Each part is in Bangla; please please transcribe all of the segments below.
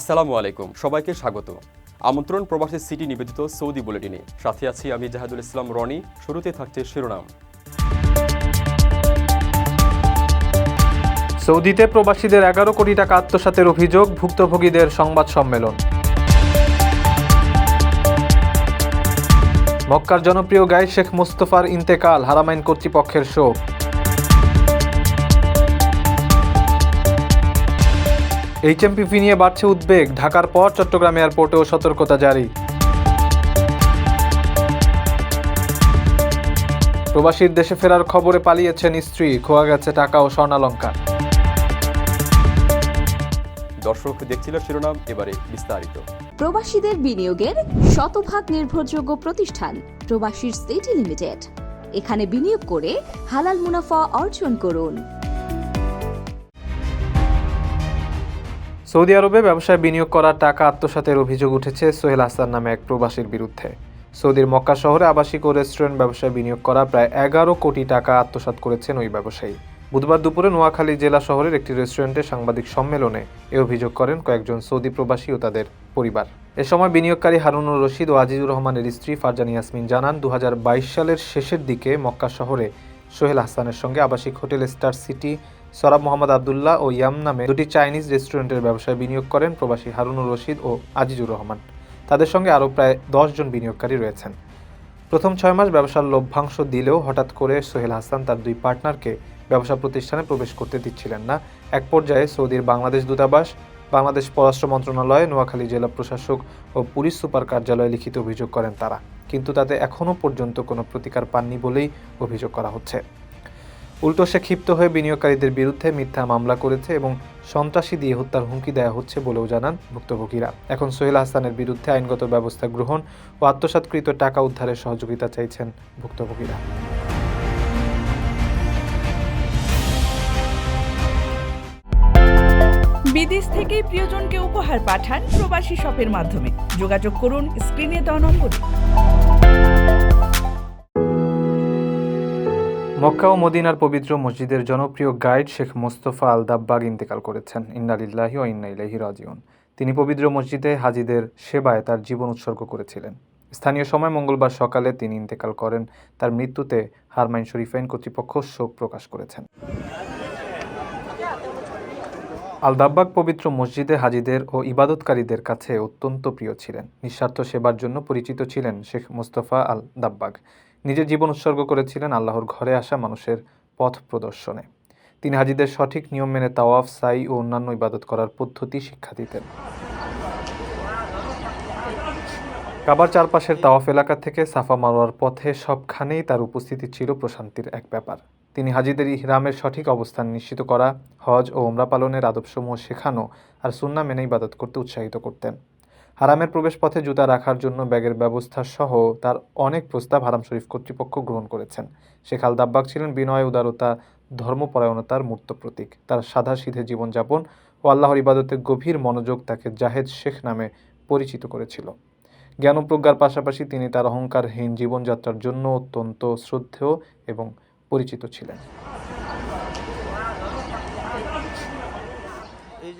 আসসালামু আলাইকুম, সবাইকে স্বাগত। আমন্ত্রণ প্রবাসী সিটি নিবেদিত সৌদি বুলেটিনে। সাথে আছি আমি জাহাদুল ইসলাম রনি শুরুতে থাকছে শিরোনাম। সৌদিতে প্রবাসীদের এগারো কোটি টাকা আত্মসাতের অভিযোগ, ভুক্তভোগীদের সংবাদ সম্মেলন। মক্কার জনপ্রিয় গায়ে শেখ মুস্তফার ইন্তেকাল, হারামাইন কর্তৃপক্ষের শোক। এইচএমপিভি নিয়ে বাড়ছে উদ্বেগ। ঢাকার পর চট্টগ্রাম এয়ারপোর্টেও সতর্কতা জারি। প্রবাসীর দেশে ফেরার খবরে পালিয়েছেন স্ত্রী খোয়া গেছে টাকা ও স্বর্ণালঙ্কার। দর্শক দেখছিল শিরোনাম এবারে বিস্তারিত। প্রবাসীদের বিনিয়োগের শতভাগ নির্ভরযোগ্য প্রতিষ্ঠান প্রবাসীর সিটি লিমিটেড। এখানে বিনিয়োগ করে হালাল মুনাফা অর্জন করুন। সৌদি আরবে ব্যবসায় বিনিয়োগ করার টাকা আত্মসাতের অভিযোগ উঠেছে সোহেল হাসান নামে এক প্রবাসীর বিরুদ্ধে। সৌদির মক্কা শহরে আবাসিক ও রেস্টুরেন্ট ব্যবসায় বিনিয়োগ করা প্রায় এগারো কোটি টাকা আত্মসাৎ করেছেন ওই ব্যবসায়ী। বুধবার দুপুরে নোয়াখালী জেলা শহরের একটি রেস্টুরেন্টে সাংবাদিক সম্মেলনে এ অভিযোগ করেন কয়েকজন সৌদি প্রবাসী ও তাদের পরিবার। এ সময় বিনিয়োগকারী হারুনুর রশিদ ও আজিজুর রহমানের স্ত্রী ফারজানি ইয়াসমিন জানান দু হাজার বাইশ সালের শেষের দিকে মক্কা শহরে সোহেল হাসানের সঙ্গে আবাসিক hotel Star City Sarab Mohammad Abdullah ও ইয়াম নামে দুটি চাইনিজ রেস্টুরেন্টের ব্যবসায় বিনিয়োগ করেন প্রবাসী হারুনুর রশিদ ও আজিজুর রহমান। তাদের সঙ্গে আরও প্রায় জন বিনিয়োগকারী রয়েছেন। প্রথম ছয় মাস ব্যবসার লভ্যাংশ দিলেও হঠাৎ করে সোহেল হাসান তার দুই পার্টনারকে ব্যবসা প্রতিষ্ঠানে প্রবেশ করতে দিচ্ছিলেন না। এক পর্যায়ে সৌদির বাংলাদেশ দূতাবাস, বাংলাদেশ পররাষ্ট্র মন্ত্রণালয়ে, নোয়াখালী জেলা প্রশাসক ও পুলিশ সুপার কার্যালয়ে লিখিত অভিযোগ করেন তারা। কিন্তু তাতে এখনও পর্যন্ত কোনো প্রতিকার পাননি বলেই অভিযোগ করা হচ্ছে। উল্টো সে ক্ষিপ্ত হয়ে বিনিয়োগকারীদের বিরুদ্ধে মিথ্যা মামলা করেছে এবং সন্ত্রাসী দিয়ে হত্যার হুমকি দেওয়া হচ্ছে বলেও জানান ভুক্তভোগীরা। এখন সোহেল হাসানের বিরুদ্ধে আইনগত ব্যবস্থা গ্রহণ ও আত্মসাৎকৃত টাকা উদ্ধারের সহযোগিতা চাইছেন ভুক্তভোগীরা। বিদেশ থেকে প্রিয়জনকে উপহার পাঠান প্রবাসী শপের মাধ্যমে। যোগাযোগ করুন স্ক্রিনে দেওয়া নম্বরে। মক্কা ও মদিনার পবিত্র মসজিদের জনপ্রিয় guide Sheikh Mostafa Al Dabbagh ইন্তেকাল করেছেন। ইন্নালিল্লাহি ও ইন্না ইলাইহি রাজিউন। তিনি পবিত্র মসজিদে হাজিদের সেবায় তার জীবন উৎসর্গ করেছিলেন। স্থানীয় সময় মঙ্গলবার সকালে তিনি ইন্তেকাল করেন। তার মৃত্যুতে হারমাইন শরীফাইন কর্তৃপক্ষ শোক প্রকাশ করেছেন। আল দাব্বাগ পবিত্র মসজিদে হাজিদের ও ইবাদতকারীদের কাছে অত্যন্ত প্রিয় ছিলেন। নিঃস্বার্থ সেবার জন্য পরিচিত ছিলেন শেখ মোস্তফা আল দাব্বাগ নিজের জীবন উৎসর্গ করেছিলেন আল্লাহর ঘরে আসা মানুষের পথ প্রদর্শনে। তিনি হাজিদের সঠিক নিয়ম মেনে তাওয়াফ, সাই ও অন্যান্য ইবাদত করার পদ্ধতি শিক্ষা দিতেন। কাবার চারপাশের তাওয়াফ এলাকা থেকে সাফা মারোয়ার পথে সবখানেই তার উপস্থিতি ছিল প্রশান্তির এক ব্যাপার। তিনি হাজিদের ইহরামের সঠিক অবস্থান নিশ্চিত করা, হজ ও ওমরা পালনের আদবসমূহ শেখানো আর সুন্না মেনে ইবাদত করতে উৎসাহিত করতেন। হারামের প্রবেশপথে জুতা রাখার জন্য ব্যাগের ব্যবস্থা সহ তার অনেক প্রস্তাব হারাম শরীফ কর্তৃপক্ষ গ্রহণ করেছেন। শেখ আল দাব্বাক ছিলেন বিনয়, উদারতা ধর্মপরায়ণতার মূর্ত প্রতীক। তার সাদা সিধে জীবনযাপন ও আল্লাহর ইবাদতের গভীর মনোযোগ তাকে জাহেদ শেখ নামে পরিচিত করেছিল। জ্ঞান ও প্রজ্ঞার পাশাপাশি তিনি তার অহংকারহীন জীবনযাত্রার জন্য অত্যন্ত শ্রদ্ধেয় এবং পরিচিত ছিলেন।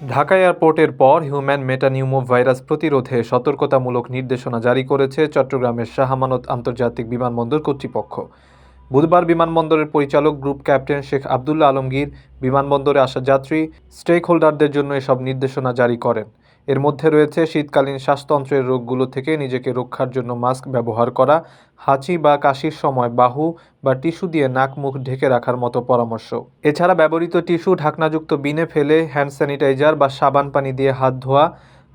ঢাকা এয়ারপোর্টের পর হিউম্যান মেটানিউমো ভাইরাস প্রতিরোধে সতর্কতামূলক নির্দেশনা জারি করেছে চট্টগ্রামের শাহমানত আন্তর্জাতিক বিমানবন্দর কর্তৃপক্ষ। বুধবার বিমানবন্দরের পরিচালক গ্রুপ ক্যাপ্টেন শেখ আবদুল্লাহ আলমগীর বিমানবন্দরে আসা যাত্রী স্টেক হোল্ডারদের জন্য এসব নির্দেশনা জারি করেন। এর মধ্যে রয়েছে শীতকালীন শ্বাসতন্ত্রের রোগগুলো থেকে নিজেকে রক্ষার জন্য মাস্ক ব্যবহার করা, হাঁচি বা কাশির সময় বাহু বা টিস্যু দিয়ে নাক মুখ ঢেকে রাখার মতো পরামর্শ। এছাড়া ব্যবহৃত টিস্যু ঢাকনাযুক্ত বিনে ফেলে, হ্যান্ড স্যানিটাইজার বা সাবান পানি দিয়ে হাত ধোয়া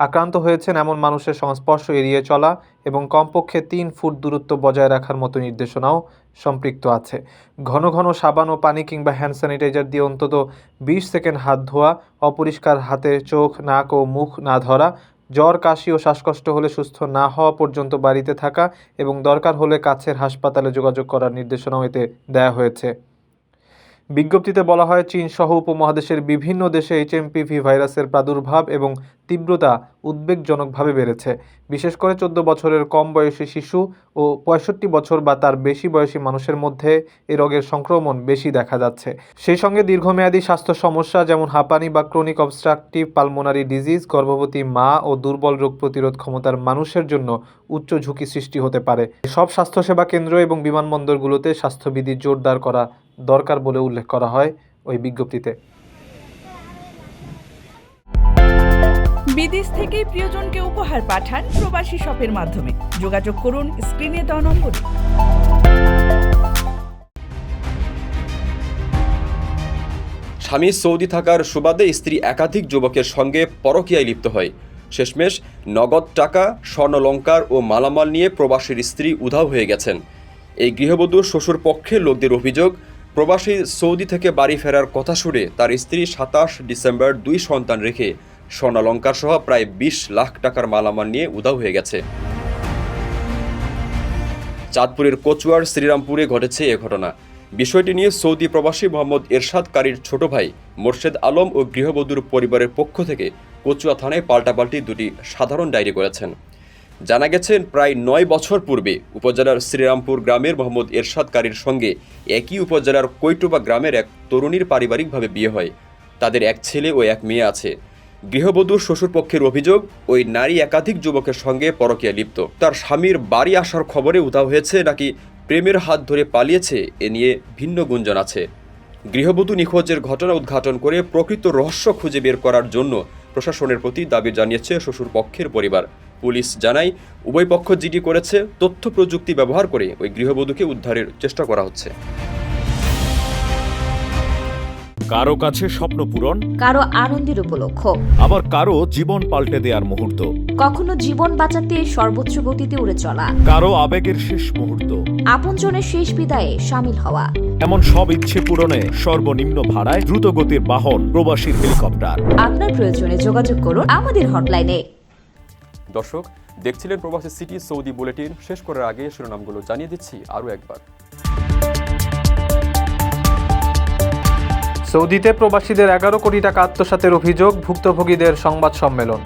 আক্রান্ত হয়েছেন এমন মানুষের সংস্পর্শ এড়িয়ে চলা এবং কমপক্ষে তিন ফুট দূরত্ব বজায় রাখার মতো নির্দেশনাও সম্পৃক্ত আছে। ঘন ঘন সাবান ও পানি কিংবা হ্যান্ড স্যানিটাইজার দিয়ে অন্তত বিশ সেকেন্ড হাত ধোয়া, অপরিষ্কার হাতে চোখ, নাক ও মুখ না ধরা, জ্বর, কাশি ও শ্বাসকষ্ট হলে সুস্থ না হওয়া পর্যন্ত বাড়িতে থাকা এবং দরকার হলে কাছের হাসপাতালে যোগাযোগ করার নির্দেশনাও এতে দেয়া হয়েছে। বিজ্ঞপ্তিতে বলা হয়, চীন সহ উপমহাদেশের বিভিন্ন দেশে এইচএমপিভি ভাইরাসের প্রাদুর্ভাব এবং তীব্রতা উদ্বেগজনকভাবে বেড়েছে। বিশেষ করে চোদ্দ বছরের কম বয়সী শিশু ও পঁয়ষট্টি বছর বা তার বেশি বয়সী মানুষের মধ্যে এ রোগের সংক্রমণ বেশি দেখা যাচ্ছে। সেই সঙ্গে দীর্ঘমেয়াদী স্বাস্থ্য সমস্যা যেমন হাঁপানি বা ক্রনিক অবস্ট্রাকটিভ পালমোনারি ডিজিজ, গর্ভবতী মা ও দুর্বল রোগ প্রতিরোধ ক্ষমতার মানুষের জন্য উচ্চ ঝুঁকি সৃষ্টি হতে পারে। সব স্বাস্থ্যসেবা কেন্দ্র এবং বিমানবন্দরগুলোতে স্বাস্থ্যবিধি জোরদার করা দরকার বলে উল্লেখ করা হয় ওই বিজ্ঞপ্তিতে। বিদেশ থেকে প্রিয়জনকে উপহার পাঠান প্রবাসী শপের মাধ্যমে। যোগাযোগ করুন স্ক্রিনে দেওয়া নম্বরে। স্বামী সৌদি থাকার সুবাদে স্ত্রী একাধিক যুবকের সঙ্গে পরকীয়ায় লিপ্ত হয়। শেষমেশ নগদ টাকা স্বর্ণলঙ্কার ও মালামাল নিয়ে প্রবাসীর স্ত্রী উধাও হয়ে গেছেন। এই গৃহবধূর শ্বশুর পক্ষের লোকদের অভিযোগ প্রবাসী সৌদি থেকে বাড়ি ফেরার কথা শুনে তার স্ত্রী সাতাশ ডিসেম্বর দুই সন্তান রেখে স্বর্ণালঙ্কার সহ প্রায় বিশ লাখ টাকার মালামাল নিয়ে উধাও হয়ে গেছে। চাঁদপুরের কচুয়ার শ্রীরামপুরে ঘটেছে এ ঘটনা। বিষয়টি নিয়ে সৌদি প্রবাসী মোহাম্মদ এরশাদ কারীর ছোট ভাই মোর্শেদ আলম ও গৃহবধূর পরিবারের পক্ষ থেকে কচুয়া থানায় পাল্টাপাল্টি দুটি সাধারণ ডায়েরি করেছেন। জানা গেছে, প্রায় নয় বছর পূর্বে উপজেলার শ্রীরামপুর গ্রামের মোহাম্মদ এরশাদ কারীর সঙ্গে একই উপজেলার কৈটুবা গ্রামের এক তরুণীর পারিবারিকভাবে বিয়ে হয়। তাদের এক ছেলে ও এক মেয়ে আছে। গৃহবধূর শ্বশুরপক্ষের অভিযোগ, ওই নারী একাধিক যুবকের সঙ্গে পরকীয়া লিপ্ত। তার স্বামীর বাড়ি আসার খবরে উধাও হয়েছে, নাকি প্রেমের হাত ধরে পালিয়েছে, এ নিয়ে ভিন্ন গুঞ্জন আছে। গৃহবধূ নিখোঁজের ঘটনা উদ্ঘাটন করে প্রকৃত রহস্য খুঁজে বের করার জন্য প্রশাসনের প্রতি দাবি জানিয়েছে শ্বশুরপক্ষের পরিবার। পুলিশ জানায় উভয় পক্ষ জিডি করেছে তথ্য প্রযুক্তি ব্যবহার করে ওই গৃহবধূকে উদ্ধারের চেষ্টা করা হচ্ছে। কারও কাছে স্বপ্ন পূরণ কারও আনন্দের উপলক্ষ। আবার কারও জীবন পাল্টে দেওয়ার মুহূর্ত। কখনো জীবন বাঁচাতে সর্বোচ্চ গতিতে উড়ে চলা। কারও আবেগের শেষ মুহূর্ত। আপনজনের শেষ বিদায়ে সামিল হওয়া। এমন সব ইচ্ছে পূরণে সর্বনিম্ন ভাড়ায় দ্রুতগতির বাহন প্রবাসীর হেলিকপ্টার। আপনার প্রয়োজনে যোগাযোগ করুন আমাদের হটলাইনে। দর্শক, দেখছিলেন প্রবাসী সিটি সৌদি বুলেটিন। শেষ করার আগে শিরোনামগুলো জানিয়ে দিচ্ছি আরও একবার। সৌদিতে প্রবাসীদের এগারো কোটি টাকা আত্মসাতের অভিযোগ, ভুক্তভোগীদের সংবাদ সম্মেলন।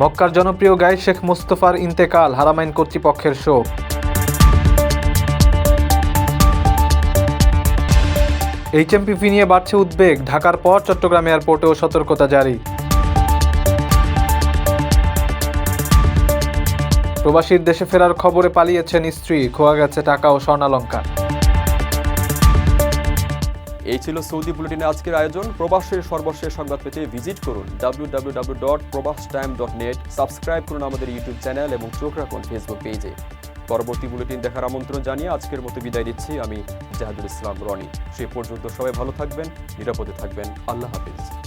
মক্কার জনপ্রিয় গায়ক শেখ মুস্তফার ইন্তেকাল, হারামাইন কর্তৃপক্ষের শোক। এইচএমপিভি নিয়ে বাড়ছে উদ্বেগ। ঢাকার পর চট্টগ্রাম এয়ারপোর্টেও সতর্কতা জারি। প্রবাসীর দেশে ফেরার খবরে পালিয়েছেন স্ত্রী খোয়া গেছে টাকা ও স্বর্ণালঙ্কার। এই ছিল সৌদি বুলেটিনের আজকের আয়োজন। প্রবাসের সর্বশেষ সংবাদ পেতে ভিজিট করুন W W W dot Probash time dot net subscribe করুন আমাদের ইউটিউব চ্যানেল এবং চোখ রাখুন ফেসবুক পেজে পরবর্তী বুলেটিন দেখার আমন্ত্রণ জানিয়ে আজকের মতো বিদায় দিচ্ছি আমি জাহাদুল ইসলাম রনি। সে পর্যন্ত সবাই ভালো থাকবেন, নিরাপদে থাকবেন। আল্লাহ হাফিজ।